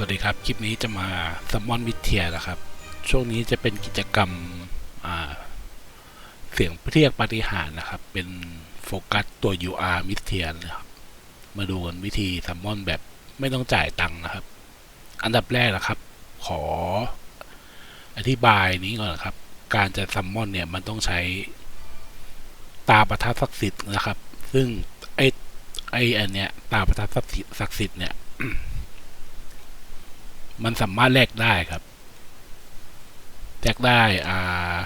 วัสดีครับ คลิปนี้จะมาซัมมอนวิเทียนะครับ ช่วงนี้จะเป็นกิจกรรมเสียงเรียกปฏิหารนะครับ เป็นโฟกัสตัว UR วิเทียนะครับ มาดูกันวิธีซัมมอนแบบไม่ต้องจ่ายตังค์นะครับ อันดับแรกนะครับ ขออธิบายนี้ก่อนนะครับ การจะซัมมอนเนี่ยมันต้องใช้ตาประทับศักดิ์สิทธิ์นะครับ ซึ่งไอไออันเนี้ยตาประทับศักดิ์ศักดิ์สิทธิ์เนี่ย มันสามารถแลกได้ครับแลกได้อ่า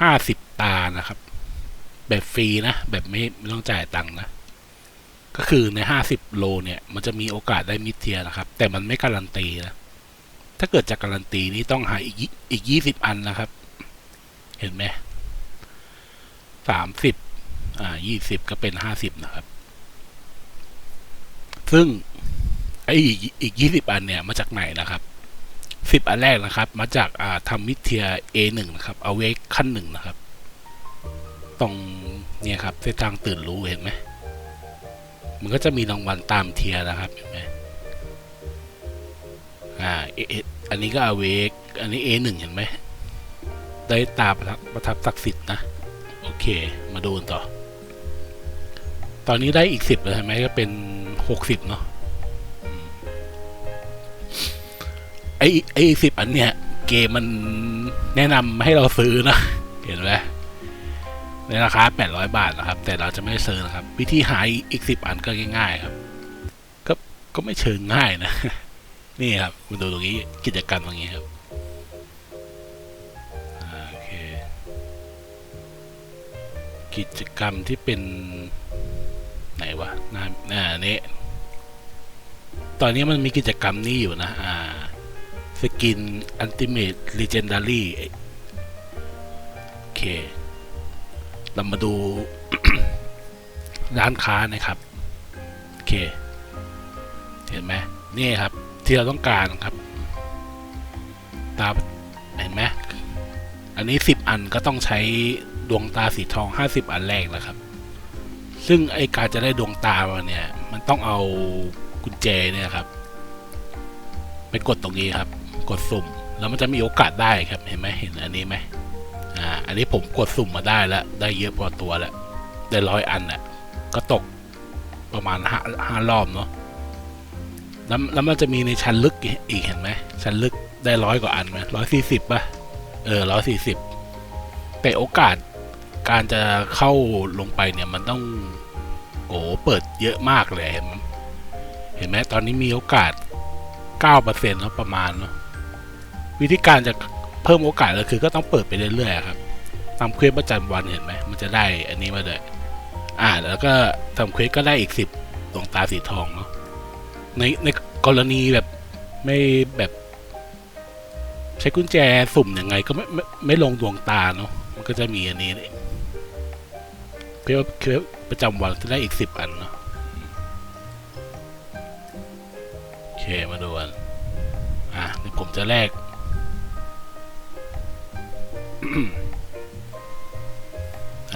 ห้าสิบตานะครับ แบบฟรีนะ แบบไม่ไม่ต้องจ่ายตังค์นะ ก็คือในห้าสิบโลเนี่ย มันจะมีโอกาสได้มิดเทียนะครับ แต่มันไม่การันตีนะ ถ้าเกิดจะการันตีนี่ต้องหาอีกอีกยี่สิบอันนะครับ เห็นไหมสามสิบอ่ายี่สิบก็เป็นห้าสิบนะครับ ซึ่ง ไอ้อีกอีกยี่สิบอันเนี่ยมาจากไหนนะครับสิบอันแรกนะครับ มาจากอ่าทำมิเทีย A หนึ่งนะครับเอาเวกขั้นหนึ่งนะครับ ตรงเนี่ยครับเส้นทางตื่นรู้เห็นไหมมันก็จะมีรางวัลตามเทียนะครับเห็นไหมอ่าเอเออันนี้ก็อาเวกอันนี้ A หนึ่งเห็นไหมได้ตาประทับประทับศักดิ์สิทธิ์นะ โอเค มาดูกันต่อ ตอนนี้ได้อีกสิบแล้วใช่ไหมก็เป็นหกสิบเนาะ ไอ้ไอ้สิบอันเนี้ยเกมมันแนะนำให้เราซื้อนะ เห็นไหมในราคา 800 บาทนะครับ แต่เราจะไม่ซื้อนะครับ วิธีหายอีกสิบอันก็ง่ายๆครับ ก็ก็ไม่เชิงง่ายนะ นี่ครับ คุณดูตรงนี้กิจกรรมตรงนี้ครับโอเคกิจกรรมที่เป็น ไหนวะหน้าหน้านี้ ตอนนี้มันมีกิจกรรมนี้อยู่นะ อ่า สกินอันติเมทลีเจนดารี่โอเค เรามาดูร้านค้านะครับ โอเค เห็นไหมนี่ครับ ที่เราต้องการครับ ตาเห็นไหมอันนี้สิบอันก็ต้องใช้ดวงตาสีทองห้าสิบอันแรกนะครับ ซึ่งไอการจะได้ดวงตามาเนี่ย มันต้องเอากุญแจเนี่ยครับ ไปกดตรงนี้ครับ กดสุ่ม แล้วมันจะมีโอกาสได้ครับเห็นไหมเห็นอันนี้ไหมอ่าอันนี้ผมกดสุ่มมาได้แล้ว ได้เยอะพอตัวแล้ว ได้ร้อยอันน่ะก็ตกประมาณห้าห้ารอบเนาะแล้วแล้วมันจะมีในชั้นลึกอีกเห็นไหมชั้นลึกได้ร้อยกว่าอันไหมร้อยสี่สิบป่ะเออร้อยสี่สิบแต่โอกาสการจะเข้าลงไปเนี่ยมันต้องโอ้เปิดเยอะมากเลย เห็นไหมเห็นไหมตอนนี้มีโอกาส 9%แล้วประมาณเนาะ วิธีการจะเพิ่มโอกาสก็คือก็ต้องเปิดไปเรื่อยๆครับทำเควสประจำวันเห็นไหมมันจะได้อันนี้มาเลยอ่าแล้วก็ทำเควสก็ได้อีกสิบดวงตาสีทองเนาะในในกรณีแบบไม่แบบใช้กุญแจสุ่มยังไงก็ไม่ไม่ไม่ลงดวงตาเนาะมันก็จะมีอันนี้เควสเควสประจำวันจะได้อีกสิบอันเนาะโอเคมาดูกันอะเดี๋ยวผมจะแลก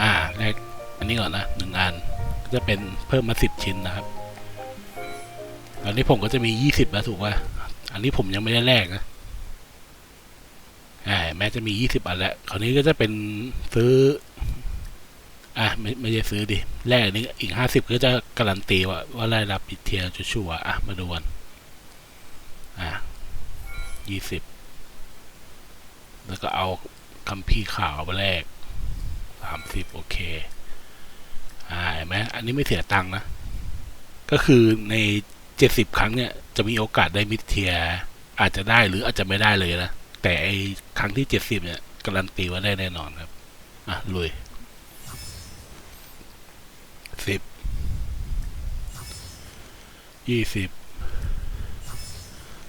อ่าแลกอันนี้ก่อนนะหนึ่งอันก็จะเป็นเพิ่มมาสิบชิ้นนะครับตอนนี้ผมก็จะมียี่สิบแล้วถูกป่ะอันนี้ผมยังไม่ได้แลกนะอ่าแม้จะมียี่สิบอันแล้วคราวนี้ก็จะเป็นซื้อ อะไม่ไม่ใช่ซื้อดิแลกอันนี้อีกห้าสิบก็จะการันตีว่าว่าได้รับปิดเทียร์ชัวร์ๆอะมาดูกันอะยี่สิบแล้วก็เอา คัมภีร์ข่าวแรกสามสิบโอเค อ่าเห็นไหมอันนี้ไม่เสียตังค์นะ ก็คือในเจ็ดสิบครั้งเนี่ย จะมีโอกาสได้มิดเทีย อาจจะได้หรืออาจจะไม่ได้เลยนะ แต่ไอครั้งที่เจ็ดสิบเนี่ย การันตีว่าได้แน่นอนครับ อะลุยสิบยี่สิบ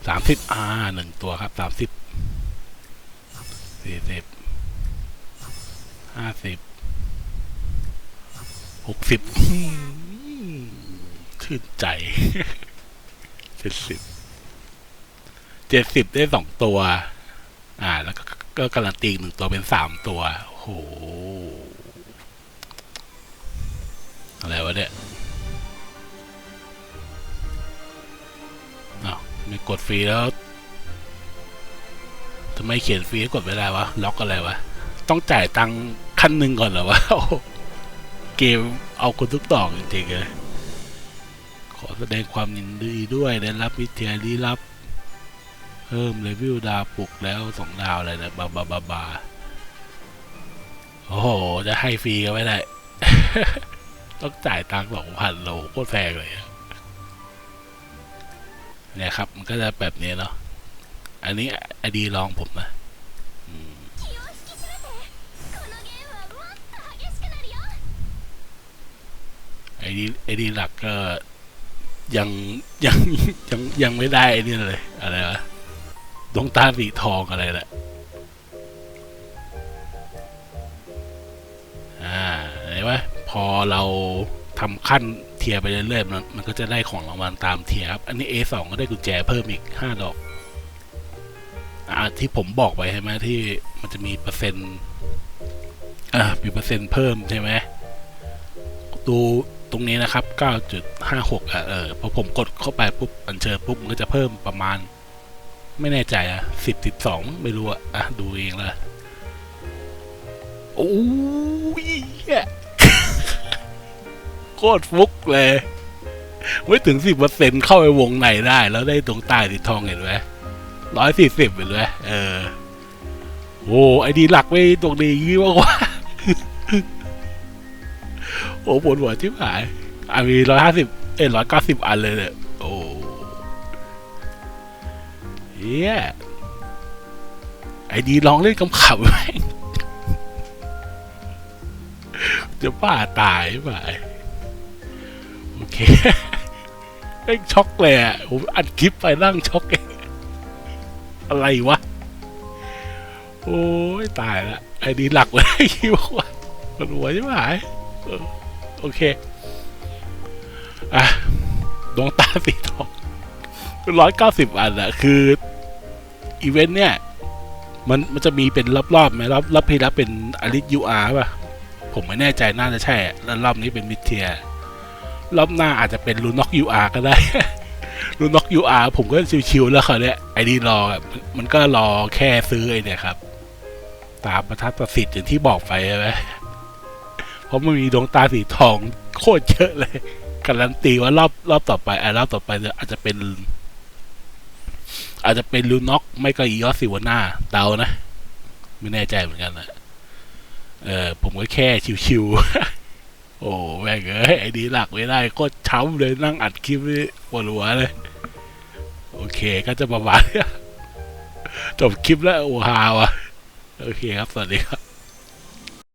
สามสิบอ่าหนึ่งตัวครับสามสิบสี่สิบ ห้าสิบหกสิบชื่นใจเจ็ดสิบเจ็ดสิบได้สองตัว อ่า แล้วก็ก็การันตีอีกหนึ่งตัวเป็นสามตัว โอ้โห อะไรวะเนี่ยอ้าวไม่กดฟรีแล้วทำไมเขียนฟรีกดไม่ได้วะ ล็อกอะไรวะ ต้องจ่ายตังค์ ขั้นหนึ่งก่อนเหรอวะเกมเอาคนทุกดอกจริงๆเลยขอแสดงความยินดีด้วยได้รับวิทยาลี้ลับ เพิ่มเลเวลดาวปลุกแล้วสองดาวอะไรนะบาบาบาบาโอ้โห จะให้ฟรีก็ไม่ได้ ต้องจ่ายตังค์สองพันโลโคตรแพงเลยเนี่ยครับ มันก็จะแบบนี้เนาะอันนี้อดีลองผมนะ ไอดีไอดีหลักก็ยังยังยังยังไม่ได้ไอนี่เลยอะไรวะดวงตาสีทองอะไรแหละอ่าเห็นไหมพอเราทำขั้นเทียไปเรื่อยๆมันมันก็จะได้ของรางวัลตามเทียครับ อันนี้ A2 ก็ได้กุญแจเพิ่มอีกห้าดอก อ่าที่ผมบอกไปใช่ไหมที่มันจะมีเปอร์เซ็นต์ อ่ามีเปอร์เซ็นต์เพิ่มใช่ไหมดู รงนี้นะครับ 9.56อะเออพอผมกดเข้าไปปุ๊บอัญเชิญปุ๊บมันก็จะเพิ่มประมาณ ไม่แน่ใจอะ10 12 ไม่รู้อะอะดูเองละโอ้ยเหี้ยโคตรฟุกเลย ไม่ถึง 10%เข้าไปวงในได้ แล้วได้ตรงใต้สีทองเห็นไหมร้อยสี่สิบเห็นไหมเออโอ้ไอดีหลักไม่ตรงนี้ยี่มากกว่า โอ้ปวดหัวชิบหายอะมีร้อยห้าสิบเอ้ร้อยเก้าสิบอันเลยเนี่ยโอ้เฮียไอดีลองเล่นคำๆไหมจะบ้าตายไปโอเคเอ้ช็อกเลยอะผมอัดคลิปไปนั่งช็อกเองอะไรวะ โอ้ยตายละไอ้ดีหลักเลยคิดว่าปวดหัวใช่ไหม โอเค อะ ดวงตาสีทองร้อยเก้าสิบอันอะคือ อีเวนต์เนี่ย มันมันจะมีเป็นรอบๆไหมรอบรอบพีแล้วเป็นอลิสยูอาร์ป่ะ ผมไม่แน่ใจน่าจะใช่ แล้วรอบนี้เป็นมิเทีย รอบหน้าอาจจะเป็นลูน็อกยูอาร์ก็ได้ลูน็อกยูอาร์ผมก็ชิวๆแล้วเขาเนี่ยไอดีรอมันมันก็รอแค่ซื้อไอเนี่ยครับ ตามประทัดประสิทธิ์อย่างที่บอกไปใช่ไหม เพราะมันมีดวงตาสีทองโคตรเยอะเลยการันตีว่ารอบรอบต่อไปไอะรอบต่อไปเนี่ยอาจจะเป็น อาจจะเป็นลูน็อกไม่ก็อีออสซิวาน่าเดานะ ไม่แน่ใจเหมือนกันนะเออผมก็แค่ชิวๆ โอ้แม่งเอ้ยไอ้ดีหลักไม่ได้โคตรช้ำเลยนั่งอัดคลิปนี่ปวดหัวเลย โอเคก็จะประมาณเนี้ยจบคลิปแล้วโอ้ฮาวะโอเคครับ สวัสดีครับ